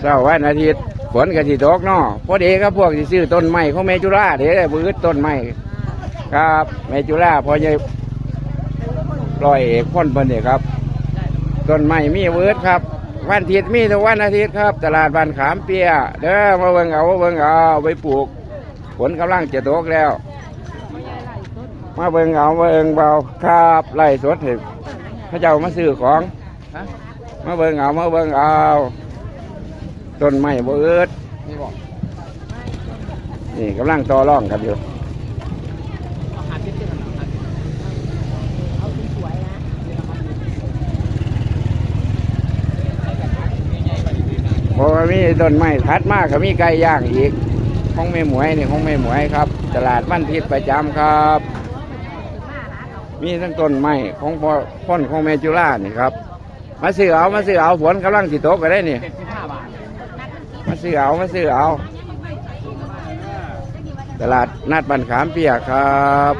เสาร์วันอาทิตย์ฝนก็สิตกเนาะพอดีครับพวกที่ซื้อต้นไม้ของแม่จุฬาเดี๋ยวได้บื้อต้นไม้ครับแม่จุฬาพอจะปล่อยเอกพ่นเพิ่นเนี่ยครับต้นไม้มีเวิร์ดครับ วันอาทิตย์มีทุกวันอาทิตย์ครับ ตลาดบ้านขามเปียเด้อมาเบิ่งเอาเบิ่งเอาไปปลูกฝนกำลังจะตกแล้ว มาเบิ่งเอามาเบิ่งเบาครับไล่สดเห็พระเจ้ามาซื้อของมาเบิ่งเอามาเบิ่งเอา ต้นไม้บ่เอิดนี่บอกนี่กำลังต่อร่องกันอยู่เอาหาทิศที่มันหาทิศเพราะว่ามีต้นไม้ถัดมากก็มีไก่ย่างอีกของแม่หมวยนี่ของแม่หมวยครับ ตลาดวันอาทิตย์ประจำครับ มีทั้งต้นไม้ของพ่อพ่นของแม่จุฬานี่ครับ มาซื้อเอามาซื้อเอาฝนกำลังสิตกก็ได้นี่ มาซื้อเอา มาซื้อเอา ตลาดนัดบันขามเปียกครับ